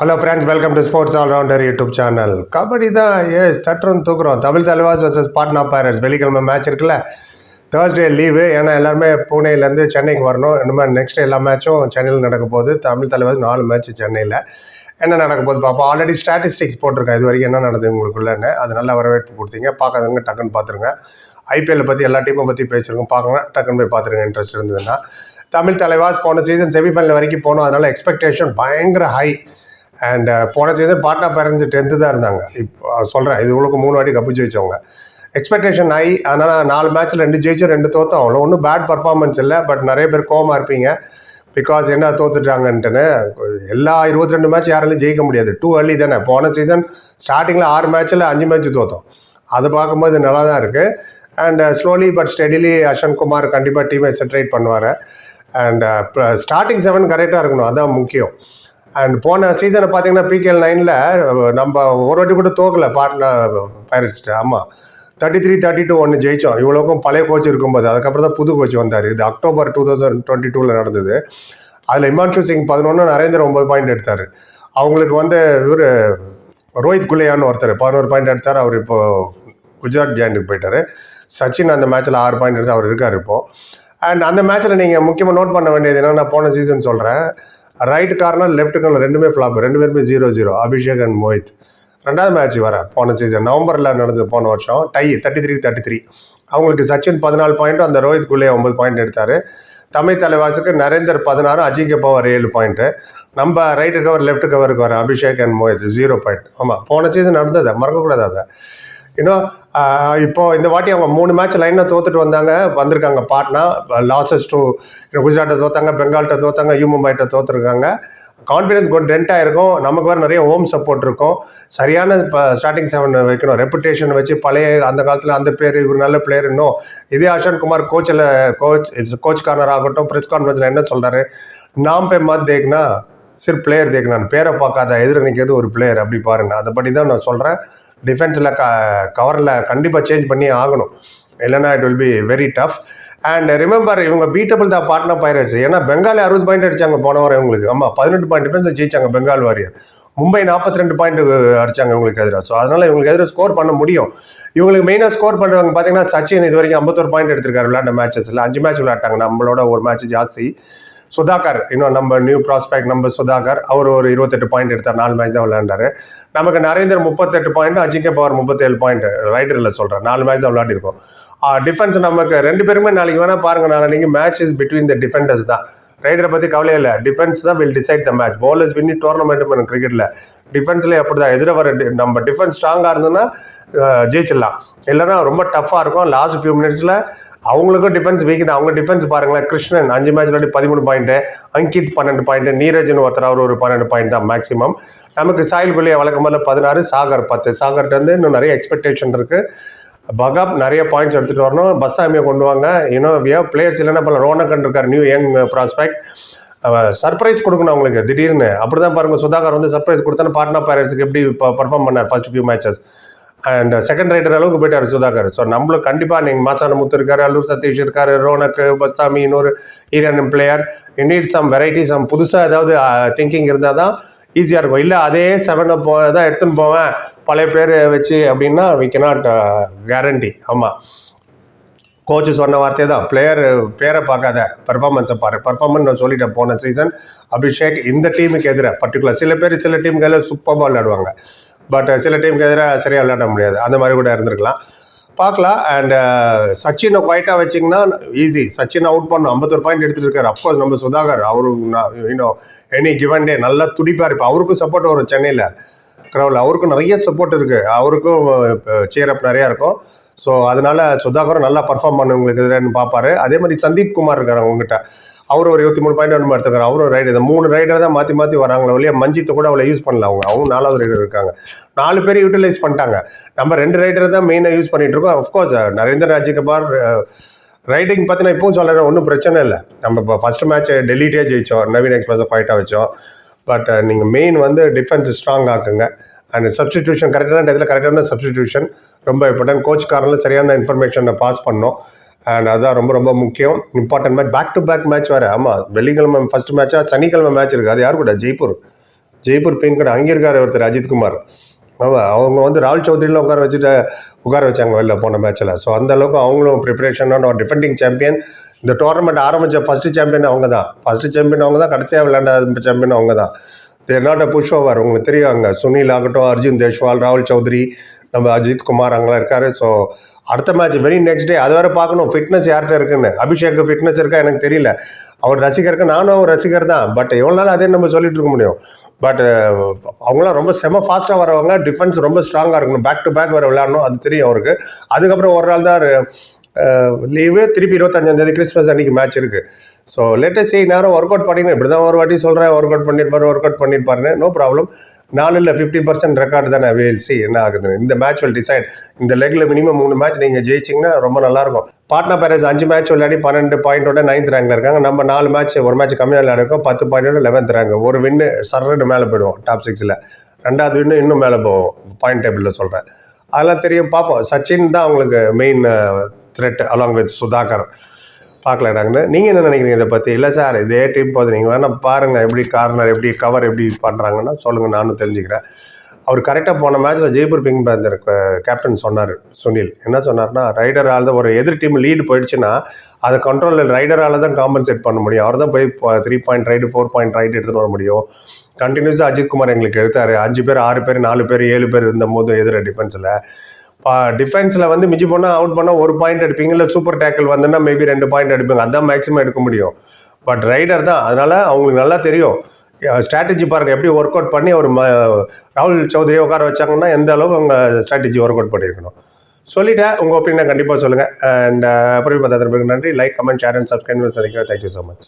Hello friends welcome to sports allrounder YouTube channel kabaddi தான் ஏஸ் தட்டுறோம் தூக்குறோம். தமிழ் தலைவாஸ் வர்சஸ் பாட்னா பைரட்ஸ் வெள்ளிக்கிழமை மேட்ச் இருக்குல்ல? தேர்ஸ்டே லீவு ஏன்னா எல்லாருமே புனேலேருந்து சென்னைக்கு வரணும். இனிமேல் நெக்ஸ்ட் எல்லா மேட்சும் சென்னையில் நடக்க போகுது. தமிழ் தலைவாஸ் நாலு மேட்ச் சென்னையில். என்ன நடக்க போகுது பார்ப்போம். ஆல்ரெடி ஸ்டாட்டிஸ்டிக்ஸ் போட்டிருக்கேன் இது வரைக்கும் என்ன நடந்தது உங்களுக்குள்ளன்னு. அது நல்லா வரவேற்பு கொடுத்தீங்க. பார்க்காதவங்க டக்குன்னு பார்த்துருங்க. ஐபிஎல் பற்றி எல்லா டீமை பற்றி பேசியிருக்கோம் பார்க்கலாம் டக்குன்னு போய் பார்த்துருங்க. இன்ட்ரெஸ்ட் இருந்ததுன்னா. தமிழ் தலைவாஸ் போன சீசன் செமிஃபைனல் வரைக்கும் போனோம். அதனால் எக்ஸ்பெக்டேஷன் பயங்கர ஹை அண்ட் uh, போன சீசன் பாட்னா பேரண்ட்ஸ் டென்த்து தான் இருந்தாங்க. இப்போ சொல்கிறேன் இது உங்களுக்கு மூணு வாட்டி கப்பு ஜெயிச்சவங்க எக்ஸ்பெக்டேஷன் ஆகி அதனால் நாலு மேட்ச்சில் ரெண்டு ஜெயிச்சு ரெண்டு தோத்தோம். அவ்வளோ ஒன்றும் பேட் பர்ஃபார்மன்ஸ் இல்லை பட் நிறைய பேர் கோவமாக இருப்பீங்க. பிகாஸ் என்ன தோத்துட்டாங்கன்ட்டுன்னு எல்லா இருபத்தி ரெண்டு மேட்ச் யாராலையும் ஜெயிக்க முடியாது. டூ early தானே. போன சீசன் ஸ்டார்டிங்கில் ஆறு மேட்ச்சில் அஞ்சு மேட்ச் தோத்தோம். அது பார்க்கும்போது நல்லா தான் இருக்குது and slowly but steadily Ashan Kumar கண்டிப்பாக டீமை செட்ரேட் பண்ணுவார். அண்ட் ஸ்டார்டிங் செவன் கரெக்டாக இருக்கணும். அதுதான் முக்கியம். அண்ட் போன சீசனை பார்த்தீங்கன்னா பிகேஎல் நைனில் நம்ம ஒரு வாட்டி கூட தோக்கல பாட்னா பைரட்ஸ்ட்டு ஆமாம் தேர்ட்டி த்ரீ தேர்ட்டி டூ ஒன்று ஜெயித்தோம் இவ்வளோக்கும் பழைய கோச் இருக்கும்போது அதுக்கப்புறம் தான் புது கோச் வந்தார். இது அக்டோபர் டூ தௌசண்ட் டுவெண்ட்டி டூவில் நடந்தது. அதில் இமான்ஷு சிங் பதினொன்று நரேந்திர ஒம்பது பாயிண்ட் எடுத்தார். அவங்களுக்கு வந்து இவர் ரோஹித் குல்லையான்னு ஒருத்தர் பதினோரு பாயிண்ட் எடுத்தார். அவர் இப்போது குஜராத் ஜாயிண்ட்டுக்கு போயிட்டார். சச்சின் அந்த மேட்ச்சில் ஆறு பாயிண்ட் எடுத்து அவர் இருக்கார் இப்போது அண்ட் அந்த மேட்ச்சில் நீங்கள் முக்கியமாக நோட் பண்ண வேண்டியது என்னென்னா நான் போன சீசன் சொல்கிறேன் ரைட் கார்னர் லெஃப்ட் கார்னர் ரெண்டுமே ஃப்ளாப் ரெண்டு பேருமே zero zero Abhishek and Mohit. ரெண்டாவது மேட்ச் வர போன சீசன் நவம்பரில் நடந்து போன வருஷம். Tie thirty three thirty three அவங்களுக்கு சச்சின் பதினாலு பாயிண்ட்டும் அந்த ரோஹித் குள்ளே ஒம்பது பாயிண்ட் எடுத்தார். தமிழ் தலைவாசுக்கு நரேந்தர் பதினாறு அஜிங்க பவர் ஏழு பாயிண்ட்டு நம்ம ரைட்டு கவர் லெஃப்ட் கவருக்கு வர Abhishek and Mohit zero point ஆமாம் போன சீசன் நடந்தது மறக்கக்கூடாது அதை. இன்னும் uh, இப்போ இந்த வாட்டி அவங்க மூணு மேட்ச் லைனாக தோத்துட்டு வந்தாங்க வந்திருக்காங்க. பாட்னா லாசஸ் டு குஜராட்டை தோத்தாங்க பெங்கால்கிட்ட தோத்தாங்க யூ மும்பைட்ட தோத்துருக்காங்க. கான்ஃபிடன்ஸ் கொஞ்சம் டென்ட்டாக இருக்கும் நமக்கு வேறு நிறைய ஹோம் சப்போர்ட் இருக்கும். சரியான இப்போ ஸ்டார்டிங் செவன் வைக்கணும். ரெப்புடேஷன் வச்சு பழைய அந்த காலத்தில் அந்த பேர் இவர் நல்ல பிளேயர் இன்னும். இதே அஷான் குமார் கோச்சில் கோச் இட்ஸ் கோச் கார்னர் ஆகட்டும் ப்ரெஸ் கான்ஃபரன்ஸில் என்ன சொல்கிறாரு நாம் பே மத் தேக்னா சரி பிளேயர் தேக்கினான் பேரை பார்க்காத எதிர நிற்கிறது ஒரு பிளேயர் அப்படி பாருங்க. அதை பற்றி தான் நான் சொல்கிறேன் டிஃபென்ஸில் க கவரில் கண்டிப்பாக சேஞ்ச் பண்ணி ஆகணும். இல்லைன்னா it will be very tough and remember இவங்க பீட்டபிள் தான் பாட்னா பைரட்ஸ் ஏன்னா பெங்கால் அறுபது பாயிண்ட் அடித்தாங்க போன வாரம் இவங்களுக்கு. ஆமாம் பதினெட்டு பாயிண்ட் டிஃபரன்ஸ் ஜெயிச்சாங்க பெங்கால் வாரியர் மும்பை நாற்பத்தி ரெண்டு பாயிண்ட் அடிச்சாங்க இவங்களுக்கு எதிராக ஸோ அதனால் இவங்களுக்கு எதிராக ஸ்கோர் பண்ண முடியும். இவங்களுக்கு மெயினாக ஸ்கோர் பண்ணுறவங்க பார்த்தீங்கன்னா சச்சின் இது வரைக்கும் ஐம்பத்தொரு பாயிண்ட் எடுத்திருக்காரு விளையாண்ட மேட்சஸில் அஞ்சு மேட்ச் விளையாட்டாங்க. நம்மளோட ஒரு மேட்ச் ஜாஸ்தி. சுதாகர் இன்னும் நம்ம நியூ ப்ராஸ்பெக்ட் நம்ம சுதாகர் அவர் ஒரு இருபத்தெட்டு பாயிண்ட் எடுத்தார் நாலு மேட்ச் தான் விளையாண்டாரு. நமக்கு நரேந்தர் முப்பத்தெட்டு பாயிண்ட் அஜிங்க பவர் முப்பத்தேழு பாயிண்ட் ரைடரில் சொல்கிறேன் நாலு மேட்ச் தான் விளையாடிருக்கோம். டிஃபென்ஸ் நமக்கு ரெண்டு பேருமே நாளைக்கு வேணால் பாருங்க நாளைக்கு match is between the defenders தான். ரைடரை பற்றி கவலையே இல்லை. டிஃபென்ஸ் தான் will decide the match bowlers win tournament பண்ண கிரிக்கெட்டில் டிஃபென்ஸில் எப்படி தான் எதிர வர நம்ம டிஃபென்ஸ் ஸ்ட்ராங்காக இருந்ததுன்னா ஜெயிச்சிடலாம். இல்லைன்னா ரொம்ப டஃப்பாக இருக்கும். லாஸ்ட் ஃபியூ மினிட்ஸில் அவங்களுக்கும் டிஃபென்ஸ் வீக் தான். அவங்க டிஃபென்ஸ் பாருங்களேன். கிருஷ்ணன் அஞ்சு மேட்ச் விளையாடி பதிமூணு பாயிண்ட்டு அங்கிட் பன்னெண்டு பாயிண்ட்டு நீரஜன் ஒருத்தர் அவர் ஒரு பன்னெண்டு பாயிண்ட் தான் மேக்ஸிமம் நமக்கு சாயில் குலியை வழக்கம் போல் பதினாறு சாகர் பத்து. சாகர்கிட்ட வந்து இன்னும் நிறைய எக்ஸ்பெக்டேஷன் இருக்குது பகாப் நிறைய பாயிண்ட்ஸ் எடுத்துகிட்டு வரணும். பஸ் சாமியை கொண்டு வாங்க. இன்னும் வி ஹவ் பிளேயர்ஸ் இல்லைன்னா பல ரோனக்கன் இருக்கார் நியூ யங் ப்ராஸ்பெக்ட் சர்ப்ரைஸ் கொடுக்கணும் அவங்களுக்கு திடீர்னு. அப்படி தான் பாருங்கள் சுதாகர் வந்து சர்ப்ரைஸ் கொடுத்தானே பாட்னா பேரண்ட்ஸுக்கு எப்படி பர்ஃபார்ம் பண்ணார் first few matches and second raider அளவுக்கு போயிட்டார் சுதாகர். ஸோ நம்மளும் கண்டிப்பாக நீங்கள் மாசான முத்து இருக்காரு அல்லூர் சதீஷ் இருக்காரு ரோனக்கு பஸ்தாமி இன்னொரு Iran player need some variety some புதுசாக ஏதாவது uh, திங்கிங் இருந்தால் தான் ஈஸியாக இருக்கும். இல்லை அதே செவனை போ தான் எடுத்துன்னு போவேன். பழைய பேர் வச்சு அப்படின்னா வி கெனாட் கேரண்டி ஆமாம் கோச்சு சொன்ன வார்த்தை தான். பிளேயர் பேரை பார்க்காத. பெர்ஃபார்மன்ஸை பாரு. பர்ஃபார்மன்ஸ் நான் சொல்லிட்டேன் போன சீசன் அபிஷேக் இந்த டீமுக்கு எதிராக பர்டிகுலர் சில பேர் சில டீமுக்கு எதிராக சூப்பராக விளையாடுவாங்க பட் சில டீமுக்கு எதிராக சரியாக விளையாட முடியாது. அந்த மாதிரி கூட இருந்திருக்கலாம். பார்க்கலாம். அண்ட் uh, சச்சினை குவைட்டாக வச்சிங்கன்னா ஈஸி சச்சின் அவுட் பண்ண. ஐம்பத்தொரு பாயிண்ட் எடுத்துகிட்டு இருக்காரு. அஃப்கோர்ஸ் நம்ம சுதாகர் அவரு இன்னும் எனி கிவன் டே நல்லா துடிப்பார். இப்போ அவருக்கும் சப்போர்ட் வரும் சென்னையில். க்ரௌடில் அவருக்கும் நிறைய சப்போர்ட் இருக்குது அவருக்கும் சேரப் நிறையா இருக்கும். ஸோ அதனால சுதாகரும் நல்லா பர்ஃபார்ம் பண்ணவங்களுக்கு எதிரானு பார்ப்பாரு அதே மாதிரி சந்தீப் குமார் இருக்காரு அவங்ககிட்ட. அவர் ஒரு இருபத்தி மூணு பாயிண்ட் ஒன்று எடுத்துக்கிறார் அவரும் ரைடு இந்த மூணு ரைடர் தான் மாற்றி மாற்றி வராங்களே ஒழிய மஞ்சித்தை கூட அவளை யூஸ் பண்ணல அவங்க. அவங்க நாலாவது ரைடர் இருக்காங்க. நாலு பேர் யூட்டிலைஸ் பண்ணிட்டாங்க. நம்ம ரெண்டு ரைடர் தான் மெயினாக யூஸ் பண்ணிட்டு இருக்கோம். அஃப்கோர்ஸ் நரேந்திர ராஜ்கபார் ரைடிங் பார்த்தீங்கன்னா இப்பவும் சொல்கிறேன் ஒன்றும் பிரச்சனை இல்லை. நம்ம இப்போ ஃபஸ்ட் மேட்ச் டெல்லிட்டே ஜெயிச்சோம். நவீன் எக்ஸ்பிரஸை ஃபைட்டாக வச்சோம். பட் நீங்கள் மெயின் வந்து டிஃபென்ஸ் ஸ்ட்ராங் ஆக்குங்க. அண்ட் சப்ஸ்டிடியூஷன் கரெக்டான இடத்துல கரெக்டான சப்ஸ்டிடியூஷன் ரொம்ப இம்பார்ட்டன்ட் கோச்காரனில் சரியான இன்ஃபர்மேஷனை பாஸ் பண்ணோம் அண்ட் அதான் ரொம்ப ரொம்ப முக்கியம். Important match back to back match வேறு. ஆமாம் வெள்ளிக்கிழமை ஃபஸ்ட் மேட்சாக சனிக்கிழமை மேட்ச் இருக்குது அது யார் கூட? ஜெய்ப்பூர். ஜெய்ப்பூர் பிங்க் அங்கே இருக்கார் ஒருத்தர் அஜித்குமார் ஆமாம் அவங்க வந்து ராகுல் சௌத்ரியில் உட்கார வச்சுட்டு உட்கார வச்சாங்க வெளில போன மேட்ச்சில் ஸோ அந்த அளவுக்கு அவங்களும் ப்ரிப்பரேஷனான ஒரு டிஃபெண்டிங் சாம்பியன் இந்த டோர்னமெண்ட் ஆரம்பித்த ஃபஸ்ட்டு சாம்பியன் அவங்க தான் ஃபஸ்ட்டு சாம்பியன் அவங்க தான் கடைசியாக விளையாண்ட சாம்பியன் அவங்க தான் they're not a pushover உங்களுக்கு தெரியும் அங்கே. சுனில் ஆகட்டும் அர்ஜுன் தேஷ்வால் ராகுல் சௌத்ரி நம்ம அஜித் குமார் அங்கெல்லாம் இருக்கார். ஸோ அடுத்த மேட்ச் வெரி நெக்ஸ்ட் டே அது வேறு பார்க்கணும். ஃபிட்னஸ் யார்கிட்ட இருக்குன்னு. அபிஷேக்கு ஃபிட்னஸ் இருக்கா எனக்கு தெரியல. அவர் ரசிகருக்கு நானும் அவர் ரசிகர் தான். பட் எவ்வளோ நாள் அதே நம்ம சொல்லிட்டு இருக்க முடியும். பட் அவங்களாம் ரொம்ப செம ஃபாஸ்ட்டாக வரவங்க. டிஃபென்ஸ் ரொம்ப ஸ்ட்ராங்காக இருக்கணும். பேக் டு பேக் வர விளையாடணும். அது தெரியும் அவருக்கு. அதுக்கப்புறம் ஒரு நாள் தான் லீவு திருப்பி இருபத்தஞ்சாந்தேதி கிறிஸ்மஸ் அன்னைக்கு மேட்ச் இருக்குது ஸோ லேட்டஸ்ட் சரி நேரம் ஒர்க் அவுட் பண்ணிங்க இப்படி தான் ஒரு வாட்டி சொல்கிறேன் ஒர்க் அவுட் பண்ணியிருப்பாரு ஒர்க் அவுட் பண்ணியிருப்பாருன்னு நோ ப்ராப்ளம் நாலு இல்லை ஃபிஃப்டி பர்சன்ட் ரெக்கார்டு தானே வேல் சி என்ன ஆகுதுன்னு. இந்த மேட்ச் வில் டிசைட் இந்த லெக்கில் மினிமம் மூணு மேட்ச் நீங்கள் ஜெயிச்சிங்கன்னா ரொம்ப நல்லாயிருக்கும் பாட்னா பேரஸ் அஞ்சு மேட்ச் விளையாடி பன்னெண்டு பாயிண்டோட நைன்த் ரேங்கில் இருக்காங்க. நம்ம நாலு மேட்ச் ஒரு மேட்ச் கம்மியாக விளையாடுறோம் பத்து பாயிண்டோட லெவன்த் ரேங்க் ஒரு வின்னு சர்றன்னு மேலே போயிடுவோம் டாப் சிக்ஸில் ரெண்டாவது வின்னு இன்னும் மேலே போவோம் பாயிண்ட் டேபிளில் சொல்கிறேன் அதெல்லாம் தெரியும் பார்ப்போம். சச்சின் தான் அவங்களுக்கு main threat along with Sudhakar பார்க்கலாடாங்கன்னு நீங்கள் என்ன நினைக்கிறீங்க இதை பற்றி இல்லை சார் இதே டீம் போது நீங்கள் வேணால் பாருங்கள் எப்படி கார்னர் எப்படி கவர் எப்படி பண்ணுறாங்கன்னா சொல்லுங்கள் நானும் தெரிஞ்சுக்கிறேன். அவர் கரெக்டாக போன மேட்ச்சில் ஜெய்ப்பூர் பிங் பேந்தர் கேப்டன் சொன்னார் சுனில். என்ன சொன்னார்னா ரைடரால் தான் ஒரு எதிர் டீம் லீடு போயிடுச்சுன்னா அதை கண்ட்ரோலில் ரைடரால் தான் காம்பன்சேட் பண்ண முடியும். அவர் தான் போய் three point raid four point raid எடுத்துகிட்டு வர முடியும். கண்டினியூஸாக அஜித் குமார் எங்களுக்கு எடுத்தார். அஞ்சு பேர் ஆறு பேர் நாலு பேர் ஏழு பேர் இருந்த போது எதிர டிஃபென்ஸில் டிஃபென்ஸில் வந்து மிஞ்சி போனால் அவுட் பண்ணால் ஒரு பாயிண்ட் எடுப்பீங்க இல்லை சூப்பர் டேக்கிள் வந்துன்னா மேபி ரெண்டு பாயிண்ட் எடுப்பீங்க. அதான் மேக்ஸிமம் எடுக்க முடியும். பட் ரைடர் தான் அதனால் அவங்களுக்கு நல்லா தெரியும். ஸ்ட்ராட்டஜி பாருங்கள் எப்படி ஒர்க் அவுட் பண்ணி ஒரு ம ராகுல் சௌத்ரியை உட்கார வச்சாங்கன்னா எந்த அளவுக்கு அவங்க ஸ்ட்ராட்டஜி ஒர்க் அவுட் பண்ணியிருக்கணும். சொல்லிட்டேன் உங்கள் ஒப்பீனியை கண்டிப்பாக சொல்லுங்கள் அண்ட் அப்புறம் பார்த்தா நன்றி. Like comment share and subscribe சந்திக்கிறேன் தேங்க்யூ ஸோ மச்